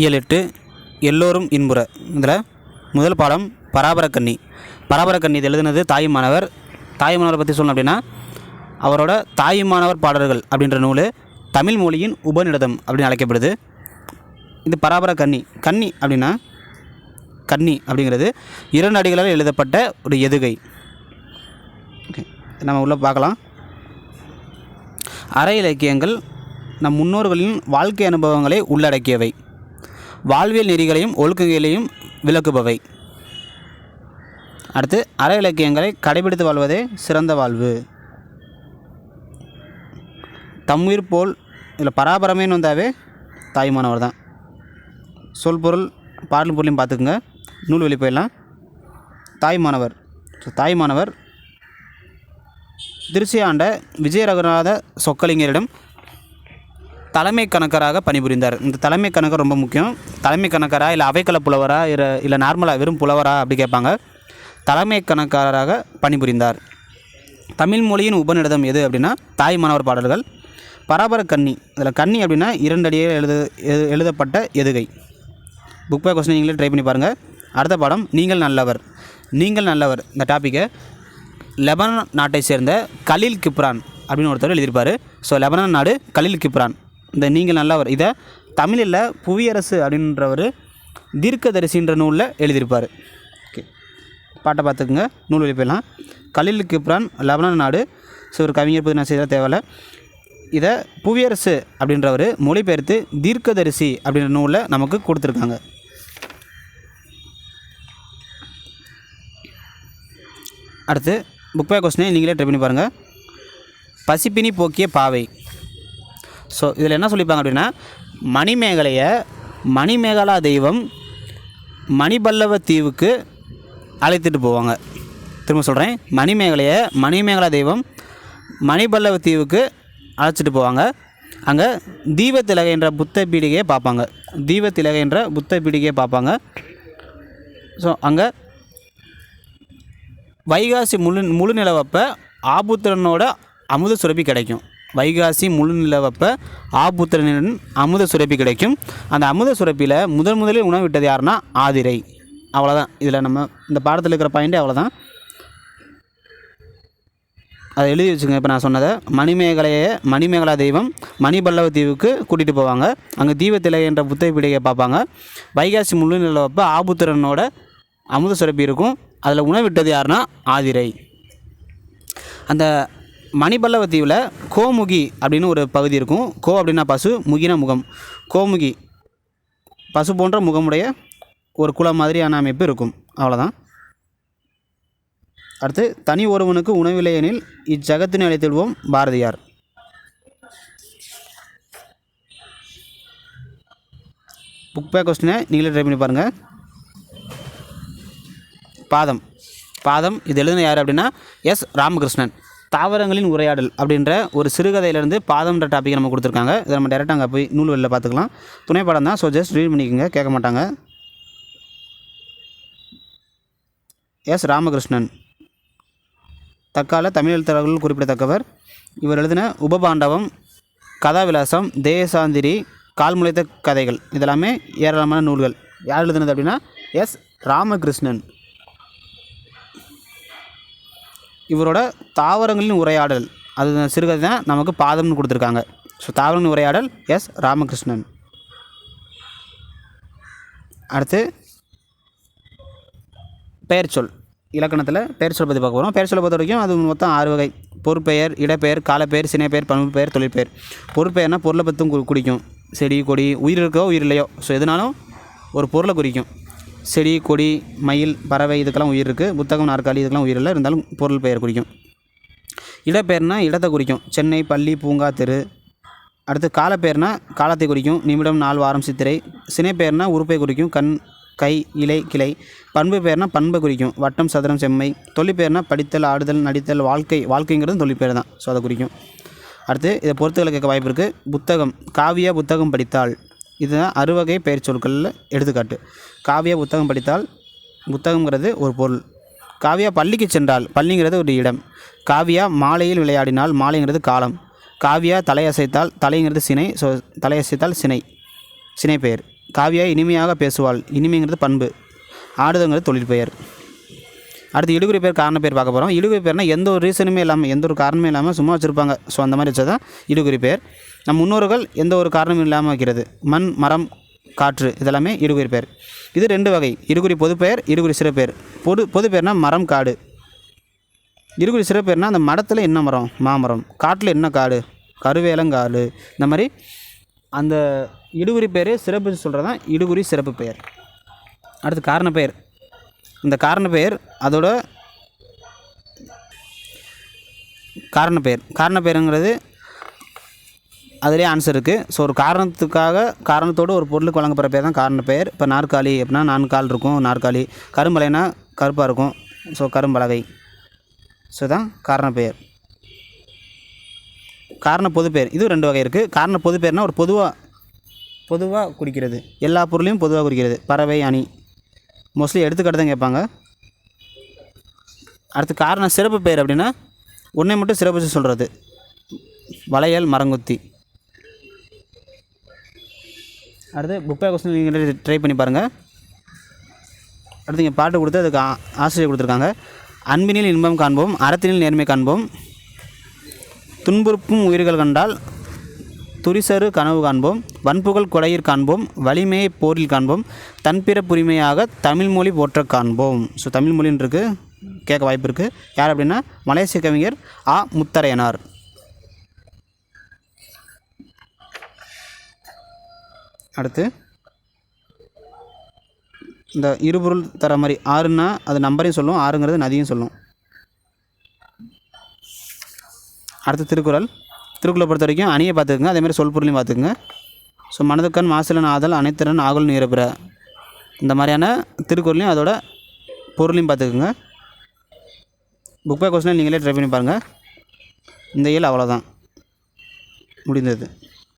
இயல் எட்டு எல்லோரும் இன்புற. இதில் முதல் பாடம் பராபரக்கண்ணி. பராபரக்கண்ணி இது எழுதுனது தாயுமானவர் தாயுமானவரை பற்றி சொல்லணும் அப்படின்னா அவரோட தாயுமானவர் பாடல்கள் அப்படின்ற நூல் தமிழ் மொழியின் உபநிடதம் அப்படின்னு அழைக்கப்படுது. இது பராபர கன்னி கன்னி அப்படின்னா கன்னி அப்படிங்கிறது இரண்டு அடிகளால் எழுதப்பட்ட ஒரு எதுகை. ஓகே நம்ம உள்ளே பார்க்கலாம். அற இலக்கியங்கள் நம் முன்னோர்களின் வாழ்க்கை அனுபவங்களை உள்ளடக்கியவை. வாழ்வியல் நெறிகளையும் ஒழுக்கங்களையும் விளக்குபவை. அடுத்து அற இலக்கியங்களை கடைபிடித்து வாழ்வதே சிறந்த வாழ்வு. தம்முயிர் போல் இதில் பராபரமேன்னு வந்தாவே தாய்மானவர் தான். சொல் பொருள் பாடல் பொருளையும் பார்த்துக்குங்க. நூல் வெளி போயிடலாம். தாய்மானவர். ஸோ தாய்மானவர் திருச்சி ஆண்ட விஜய ரகுநாத சொக்கலிங்கரிடம் தலைமை கணக்கராக பணிபுரிந்தார். இந்த தலைமை கணக்கர் ரொம்ப முக்கியம். தலைமை கணக்கரா இல்லை அவைக்கல புலவரா இல்லை இல்லை நார்மலாக வெறும் புலவரா அப்படி கேட்பாங்க. தலைமை கணக்காரராக பணிபுரிந்தார். தமிழ் மொழியின் உபநிடதம் எது அப்படின்னா தாய் மாணவர் பாடல்கள். பராபர கன்னி. இதில் கன்னி அப்படின்னா இரண்டடியே எழுத எழு- எழுதப்பட்ட எதுகை. புக் பை கொஸ்டின் நீங்களே ட்ரை பண்ணி பாருங்கள் அடுத்த பாடம் நீங்கள் நல்லவர். நீங்கள் நல்லவர். இந்த டாப்பிக்கை லெபனான் நாட்டை சேர்ந்த கலீல் கிப்ரான் அப்படின்னு ஒருத்தர் எழுதியிருப்பார். ஸோ லெபனான் நாடு கலீல் கிப்ரான். இந்த நீங்கள் நல்லவர் இதை தமிழில் புவியரசு அப்படின்றவர் தீர்க்கதரிசின்ற நூலில் எழுதியிருப்பார். ஓகே. பாட்டை பார்த்துக்குங்க. நூல் வெளிப்பெல்லாம் கலில் கிப்ரான் லெபனான் நாடு. ஸோ ஒரு கவிஞர் பற்றி நான் செய்த தேவையில்ல. இதை புவியரசு அப்படின்றவர் மொழிபெயர்த்து தீர்க்கதரிசி அப்படின்ற நூலில் நமக்கு கொடுத்துருக்காங்க. அடுத்து புக் பை கொஸ்டினை நீங்களே ட்ரை பண்ணி பாருங்கள் பசிப்பினி போக்கிய பாவை. ஸோ இதில் என்ன சொல்லிப்பாங்க அப்படின்னா மணிமேகலையை மணிமேகலா தெய்வம் மணிபல்லவ தீவுக்கு அழைத்துட்டு போவாங்க. திரும்ப சொல்கிறேன் மணிமேகலையை மணிமேகலா தெய்வம் மணிபல்லவ தீவுக்கு அழைச்சிட்டு போவாங்க. அங்கே தீபத்திலகை என்ற புத்த பீடிகையை பார்ப்பாங்க. தீபத்திலகை என்ற புத்த பீடிகையை பார்ப்பாங்க. ஸோ அங்கே வைகாசி முழு முழு நிலவப்ப ஆபுத்திரனோட அமுத சுரப்பி கிடைக்கும். வைகாசி முழு நிலவப்ப ஆபுத்திரனின் அமுத சுரப்பி கிடைக்கும். அந்த அமுத சுரப்பியில் முதன் முதலில் உணவு விட்டது யாருன்னா ஆதிரை. அவ்வளோதான் இதில் நம்ம இந்த பாடத்தில் இருக்கிற பாயிண்ட்டே அவ்வளோதான் அதை எழுதி வச்சுங்க இப்போ நான் சொன்னதை மணிமேகலையை மணிமேகலா தெய்வம் மணிபல்லவ தீவுக்கு கூட்டிகிட்டு போவாங்க. அங்கே தீபத்திலை என்ற புத்தக பிடிகை பார்ப்பாங்க. வைகாசி முழு நிலவப்ப ஆபுத்திரனோட அமுத சுரப்பி இருக்கும். அதில் உணவிட்டது யாருன்னா ஆதிரை. அந்த மணிபல்லவ தீவில் கோமுகி அப்படின்னு ஒரு பகுதி இருக்கும். கோ அப்படின்னா பசு முகினா முகம். கோமுகி பசு போன்ற முகமுடைய ஒரு குளம் மாதிரியான அமைப்பு இருக்கும். அவ்வளோதான் அடுத்து தனி ஒருவனுக்கு உணவில்லை எனில் இச்சகத்தினை அழைத்திடுவோம் பாரதியார். புக் பே கொஸ்டினை நீங்களே ட்ரை பண்ணி பாருங்கள் பாதம். பாதம் இது எழுதின யார் அப்படின்னா எஸ் ராமகிருஷ்ணன். தாவரங்களின் உரையாடல் அப்படின்ற ஒரு சிறுகதையிலேருந்து பாதம்ன்ற டாபிக் நம்ம கொடுத்துருக்காங்க. இதை நம்ம டேரெக்டாக அங்கே போய் நூல் வெளில பார்த்துக்கலாம். துணை தான். ஸோ ஜஸ்ட் ரீட் பண்ணிக்கோங்க. கேட்க மாட்டாங்க. எஸ் ராமகிருஷ்ணன். தற்கால தமிழ் எழுத்தாளர்கள் குறிப்பிடத்தக்கவர். இவர் எழுதின உபபாண்டவம் கதாவிலாசம் தேசாந்திரி கால்முளைத்த கதைகள். இதெல்லாமே ஏராளமான நூல்கள். யார் எழுதுனது அப்படின்னா எஸ் ராமகிருஷ்ணன். இவரோட தாவரங்களின் உரையாடல். அது சிறுகதை தான் நமக்கு பாதம்னு கொடுத்துருக்காங்க. ஸோ தாவரங்களின் உரையாடல் எஸ் ராமகிருஷ்ணன். அடுத்து பெயர் சொல். இலக்கணத்தில் பெயர் சொல் பற்றி பார்க்க போகிறோம் பெயர் பொறுத்த வரைக்கும் அது மொத்தம் ஆறு வகை. பொறுப்பெயர் இடப்பெயர் காலப்பெயர் சினைப்பெயர் பண்பு பெயர் தொழிற்பெயர். பொறுப்பெயர்னால் பொருளை பற்றும் கு- குறிக்கும். செடி கொடி உயிர் இருக்கோ உயிர் இல்லையோ. ஸோ எதுனாலும் ஒரு பொருளை குறிக்கும். செடி கொடி மயில் பறவை இதுக்கெல்லாம் உயிர் இருக்குது புத்தகம் நாற்காலி இதுக்கெல்லாம் உயிர் இல்லை. இருந்தாலும் பொருள் பெயர் குறிக்கும். இடப்பெயர்னா இடத்தை குறிக்கும். சென்னை பள்ளி பூங்கா தெரு அடுத்து காலப்பெயர்னா காலத்தை குறிக்கும். நிமிடம் நாள் வாரம் சித்திரை. சினைப்பெயர்னா உறுப்பை குறிக்கும். கண் கை இலை கிளை. பண்பு பெயர்னா பண்பை குறிக்கும். வட்டம் சதுரம் செம்மை. தொழிற்பெயர்னா படித்தல் ஆடுதல் நடித்தல் வாழ்க்கை. வாழ்க்கைங்கிறது தொழிற்பெயர் தான். ஸோ அதை குறிக்கும். அடுத்து இதை பொறுத்துக்களை கேட்க வாய்ப்பு இருக்குது புத்தகம். காவியா புத்தகம் படித்தால் இதுதான் அறுவகை பெயர் சொற்களில் எடுத்துக்காட்டு. காவியா புத்தகம் படித்தால் புத்தகங்கிறது ஒரு பொருள். காவியா பள்ளிக்கு சென்றால் பள்ளிங்கிறது ஒரு இடம். காவியா மாலையில் விளையாடினால் மாலைங்கிறது காலம். காவியா தலையசைத்தால் தலைங்கிறது சினை ஸோ தலையசைத்தால் சினை சினை பெயர் காவியா இனிமையாக பேசுவாள் இனிமைங்கிறது பண்பு. ஆடுதங்கிறது தொழில் பெயர் அடுத்து இடுகுறி பேர் காரண பேர் பார்க்க போகிறோம் இடுகுறி பேர்னா எந்த ஒரு ரீசனுமே இல்லாமல் எந்த ஒரு காரணமே இல்லாமல் சும்மா வச்சுருப்பாங்க. ஸோ அந்த மாதிரி வச்சா தான் இடுகுறி பேர். நம் முன்னோர்கள் எந்த ஒரு காரணமும் இல்லாமல் வைக்கிறது. மண் மரம் காற்று இதெல்லாமே இடுகுறி பேர். இது ரெண்டு வகை. இடுகுறி பொதுப்பெயர் இடுகுறி சிறப்பெயர் பொது பொது மரம் காடு. இருகுறி சிறப்பேர்னா அந்த மரத்தில் என்ன மரம்? மாமரம். காட்டில் என்ன காடு? கருவேலங்காடு. இந்த மாதிரி அந்த இடுகுறி பேர் சிறப்பு சொல்கிறது தான் இடுகுறி சிறப்பு பெயர். அடுத்து காரண பெயர். இந்த காரண பெயர் அதோட காரண பெயர். காரண பெயருங்கிறது அதிலே ஆன்சர் இருக்குது ஸோ ஒரு காரணத்துக்காக காரணத்தோடு ஒரு பொருளுக்கு வழங்கப்படுற பேர் தான் காரண பெயர். இப்போ நாற்காலி அப்படின்னா நான்கு கால் இருக்கும். நாற்காலி கரும்பலைனா கருப்பாக இருக்கும். ஸோ கரும்பலகை ஸோ தான் காரண பெயர். காரண பொது பெயர். இது ரெண்டு வகை இருக்குது காரண பொது ஒரு பொதுவாக பொதுவாக குறிக்கிறது. எல்லா பொருளையும் பொதுவாக குறிக்கிறது. பறவை அணி. மோஸ்ட்லி எடுத்துக்காட்டு தான் கேட்பாங்க. அடுத்து காரணம் சிறப்பு பெயர் அப்படின்னா ஒன்றை மட்டும் சிறப்பு சொல்கிறது வளையல் மரங்குத்தி. அடுத்து புக் கொஸ்டின் நீங்கள் ட்ரை பண்ணி பாருங்கள் அடுத்து இங்கே பாட்டு கொடுத்து அதுக்கு ஆசிரியர் கொடுத்துருக்காங்க. அன்பினில் இன்பம் காண்போம் அறத்தினில் நேர்மை காண்போம். துன்புறுப்பும் உயிர்கள் கண்டால் துரிசரு கனவு காண்போம் வன்புகழ் கொடையிற் காண்போம் வலிமையை போரில் காண்போம் தன்பிறப்புரிமையாக புரிமையாக தமிழ்மொழி போற்ற காண்போம். ஸோ தமிழ் கேட்க வாய்ப்பு இருக்குது யார் அப்படின்னா மலேசிய கவிஞர் ஆ. முத்தரையனார். அடுத்து இந்த இருபொருள் தர மாதிரி ஆறுன்னா அது நம்பரையும் சொல்லும் ஆறுங்கிறது நதியும் சொல்லும். அடுத்து திருக்குறள். திருக்குறளை பொறுத்த வரைக்கும் அணியை பார்த்துக்குங்க அதேமாதிரி சொல்பொருளையும் பார்த்துக்குங்க. ஸோ மனதுக்கண் மாசிலன் ஆதல் அனைத்திறன் ஆகுல் நீரப்பிற இந்த மாதிரியான திருக்குறளையும் அதோட பொருளையும் பார்த்துக்குங்க. புக் பை கொஸ்டினை நீங்களே ட்ரை பண்ணி பாருங்கள் இந்த இயல் அவ்வளோதான் முடிந்தது.